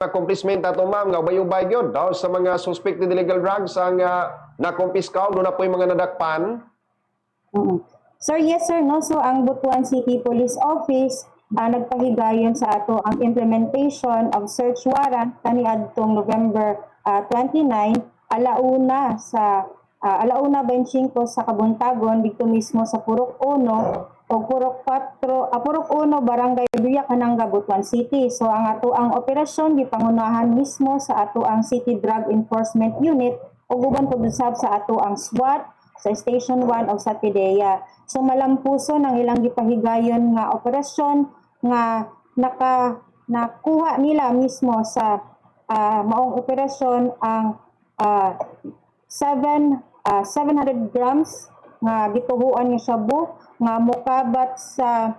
accomplishment ato ma'am nga ubay-ubay gyud no sa mga suspected illegal drugs ang uh, nakumpiskaw do na po yung mga nadakpan. Mm. Sir, yes sir, no? So ang Butuan City Police Office ah, nagpahigayon sa ato ang implementation of search warrant kani adtong November ah, 29 alauna sa ah, alauna 25 sa Kabuntagon dito mismo sa Purok 1 o Purok 4 ah, Purok 1 Barangay Duya Kananga Butuan City. So ang ato ang operasyon gipangunahan mismo sa ato ang City Drug Enforcement Unit o guban usab sa ato ang SWAT sa Station 1 of sa PIDEA. So malampuso ng ilang gipahigayon nga operasyon nga naka nakuha nila mismo sa ah, maong operasyon ang ah, 7 ah, 700 grams nga gituhuan nga shabu nga mukabat sa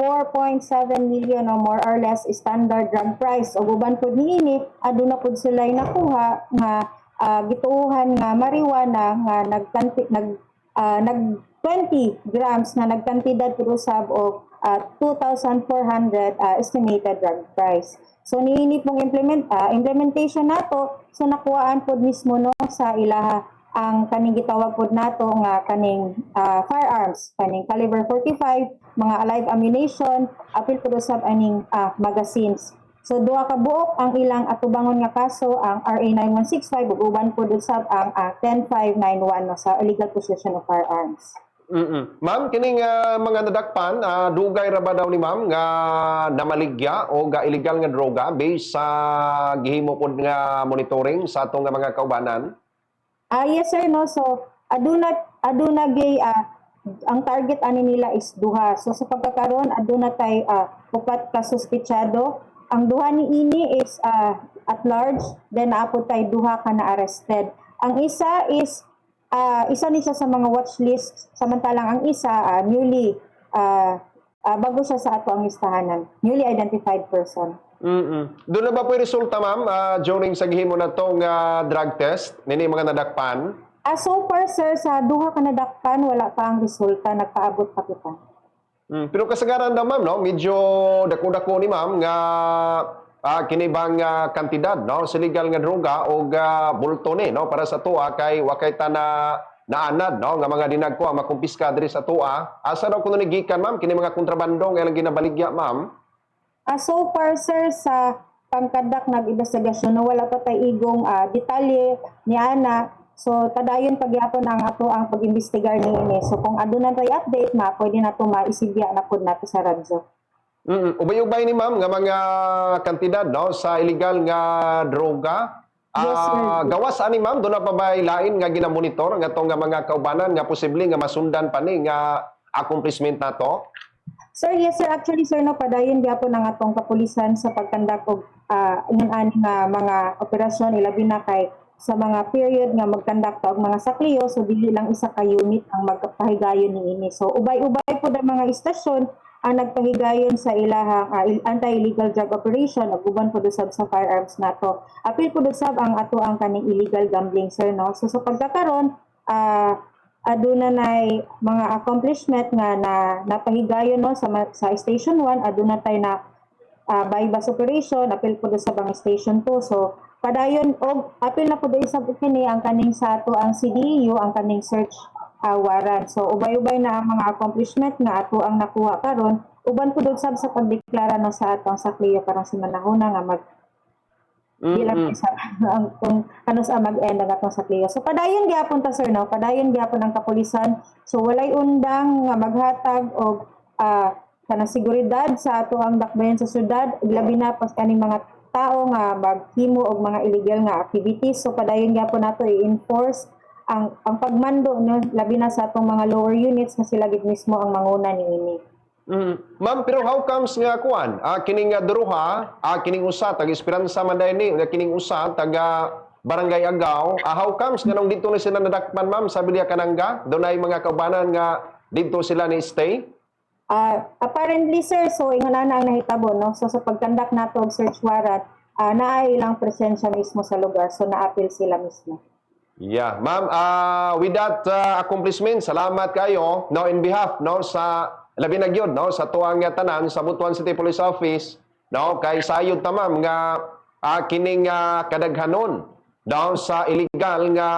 4.7 million or more or less standard drug price o guban pud niini aduna pud sila nakuha nga ah, gituuhan nga marijuana nga nagkanti nag ah, nag 20 grams na nagkantidad pud usab og ah, 2,400 ah, estimated drug price. So niini pong implement ah, implementation nato so nakuhaan pod mismo no sa ilaha ang kaning gitawag pod nato nga kaning ah, firearms kaning caliber 45 mga live ammunition apil pod usab aning ah, magazines so duha ka buok ang ilang atubangon nga kaso ang RA 9165 ug uban pod usab ang ah, 10591 no, sa illegal possession of firearms Mm-mm. Ma'am, kining ah, mga nadakpan, ah, dugay ra ba daw ni ma'am nga namaligya o ga illegal nga droga based sa gihimo pod nga monitoring sa atong nga mga kaubanan? Ah, yes sir, no. So, aduna aduna gay ah, ang target ani nila is duha. So sa pagkakaroon aduna tay ah, upat ka suspitsado. Ang duha ni ini is ah, at large, then naapod tay duha ka na arrested. Ang isa is ah, isa ni siya sa mga watch list samantalang ang isa ah, newly ah, ah, bago siya sa ato ang listahanan. Newly identified person. Mm-mm. Doon na ba po yung resulta, ma'am, ah, during sa gihimo na tong ah, drug test, nini mga nadakpan? Ah, so far sir, sa duha ka nadakpan, wala pa ang resulta, nagpaabot pa kita. Mm, pero kasagaran daw, ma'am, no? medyo dako-dako ni ma'am nga ah, kini bang ah, kantidad no? sa legal nga droga o ah, bulto ni no? para sa tuwa kay wakay ta na naanad no? nga mga dinagko ang makumpiska diri sa tuwa. Asa daw kuno gikan ma'am kini mga kontrabando nga ilang ginabaligya, ma'am? Ah, so far sir sa pangkadak nag-investigasyon no, wala pa tay igong ah, detalye ni ana. So padayon pagyapon ang ato ang pag-imbestigar niini. So kung aduna tay update na pwede na to maisibya na pud nato sa radyo. Mm, ubay-ubay ni ma'am nga mga kantidad no sa illegal nga droga. Yes, sir. Ah, gawas ani ma'am do na pa ba lain nga ginamonitor nga tong nga mga kaubanan nga posible nga masundan pa ni nga accomplishment nato? Sir, yes sir, actually sir no padayon gyapon ang atong kapulisan sa pagkandak og ah, ingon ani nga mga operasyon ilabi na kay sa mga period nga magkandak og mga sakliyo so dili lang isa ka unit ang magpahigayon niini. So ubay-ubay pud ang mga istasyon ang nagpahigayon sa ilaha ah, il- anti-illegal drug operation ug uban pud usab sa firearms nato. Apil pud usab ang ato ang kaning illegal gambling sir no. So sa pagkakaron ah aduna nay mga accomplishment nga na napahigayon no sa sa station 1 aduna tay na uh, bypass operation apil pud sa bang station 2 so padayon og apil na pud sa kini ang kaning sa ato ang CDU ang kaning search uh, warrant. So ubay-ubay na ang mga accomplishment nga ato ang nakuha karon. Uban pud sab sa pagdeklara no sa atong sakliyo karang si manahuna nga mag bilang isa ang kung ano sa mag-end ang atong sakliyo. So padayon gyapon ta sir no, padayon gyapon ang kapulisan. So walay undang nga maghatag og ah kanang seguridad sa ato ang dakbayan sa syudad, labi na pas kaning mga tao nga maghimo og mga illegal nga activities. So padayon gyapon nato i-enforce ang ang pagmando no labi na sa atong mga lower units nga sila gid mismo ang manguna niini. Mm. Ma'am, pero how comes nga kuan? Ah, kining nga duruha, ah, kining usa tag Esperanza man dahil ni, nga kining usa taga Barangay Agaw. Ah, how comes nga nung dito na sila nadakpan, ma'am, sabi niya kanangga, doon ay mga kaubanan nga dito sila ni stay? Ah, apparently sir, so ingon na ang nahitabo no. So sa pagkandak nato og search warrant, ah naay ilang presensya mismo sa lugar. So naapil sila mismo. Yeah, ma'am, ah, with that ah, accomplishment, salamat kayo no in behalf no sa labi na gyud no? Sa tuang nga tanan sa Butuan City Police Office no? Kay sayod ta ma'am nga ah, kining ah, kadaghanon daw sa illegal nga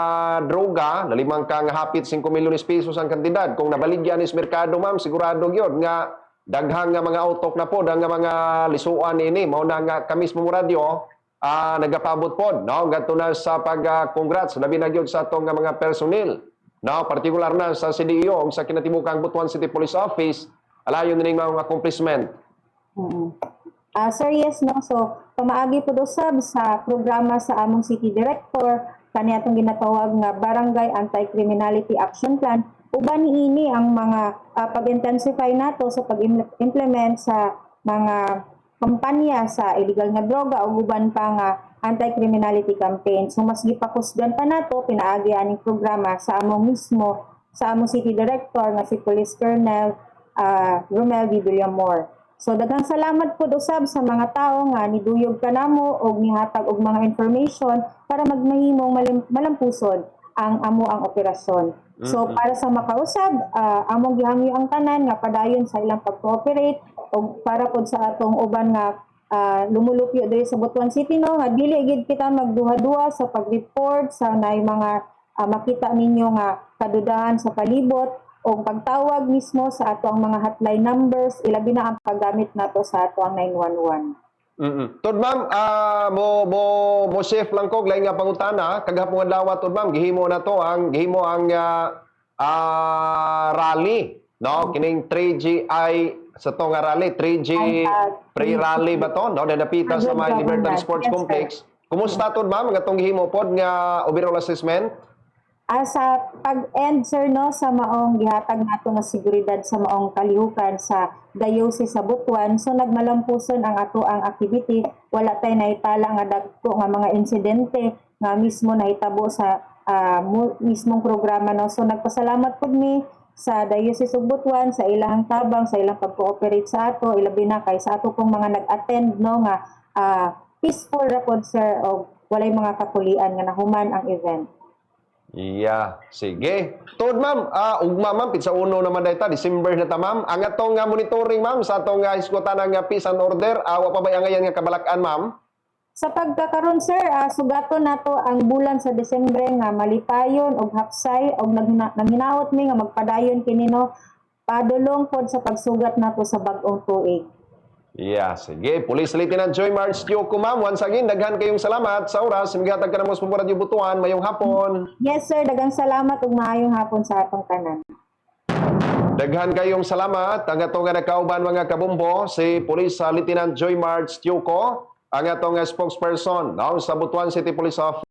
droga nalimang ka nga hapit 5 milyones pesos ang kantidad. Kung nabaligyan is merkado ma'am sigurado gyud nga daghang nga mga autok na pod ang mga lisuan ini mao na nga kami sa radyo ah nagapabot pod no? Ngadto na sa pag ah, congrats. Labi na gyud sa atong mga personnel no partikular na sa ug sa kinatibukang Butuan City Police Office alayon ning mga accomplishment Mm. Ah, sir, yes, no. So, pamaagi po do sab sa programa sa among city director kani atong ginatawag nga Barangay Anti-Criminality Action Plan uban niini ang mga ah, pag-intensify nato sa pag-implement sa mga kampanya sa illegal nga droga o uban pa nga anti-criminality campaign. So mas gipakusgan pa nato pinaagi aning programa sa among mismo sa among city director nga si Police Colonel ah, Romel. Villamor. So daghang salamat po usab sa mga tao nga niduyog kanamo og nihatag og mga information para magmahimong malampusod ang amo ang operasyon. So para sa makausab, ah, among gihangyo ang tanan nga padayon sa ilang pag-cooperate o para pod sa atong uban nga ah, lumulupyo diri sa Butuan City no nga dili gid kita magduha-duha sa pag-report sa nay mga ah, makita ninyo nga kadudahan sa palibot o pagtawag mismo sa ato ang mga hotline numbers ilabi na ang paggamit nato sa ato ang 911. Mm. Tod ma'am, ah mo mo mo safe lang ko lain nga pangutana kagahapon nga adlaw tod ma'am gihimo na to ang gihimo ang ah, ah, rally no kining 3GI sa to nga rally 3G Ay, ah, pre-rally ba to no napita sa Agad my Libertad government. Sports Yes, sir. Complex. Kumusta tod ma'am nga tong gihimo pod nga overall assessment? Ah, sa pag-end sir no sa maong gihatag nato nga seguridad sa maong kalihukan sa diocese sa Butuan. So nagmalampuson ang ato ang activity. Wala tay nahitala nga dagko nga mga insidente nga mismo nahitabo sa mu- mismong programa no. So nagpasalamat pud mi sa Diocese of Butuan sa ilang tabang sa ilang pag-cooperate sa ato ilabi na kay sa ato pong mga nag-attend no nga ah, peaceful ra pod sir o walay mga kapulian nga nahuman ang event Yeah, sige. Tod ma'am, ah ugma ma'am pizza uno naman dayta December na ta ma'am. Ang atong nga monitoring ma'am sa atong nga iskutan nga peace and order, awa pa ba ang ngayon nga kabalakan ma'am? Sa pagkakaroon sir, ah, sugato nato ang bulan sa Desembre nga malipayon og hapsay og naghina- naghinaot mi nga magpadayon kini no padulong pod sa pagsugat nato sa bag-ong tuig. Yeah, sige. Police Lieutenant Joy March Tiyoko ma'am, once again, daghan kayong salamat sa oras. Migatag ka na mo sa Radyo Butuan, mayong hapon. Yes sir, dagang salamat ug maayong hapon sa atong tanan. Daghan kayong salamat. Ang atong nga nakauban mga kabumbo, si Police ah, Lieutenant Joy March Tiyoko, ang atong spokesperson no, sa Butuan City Police Office.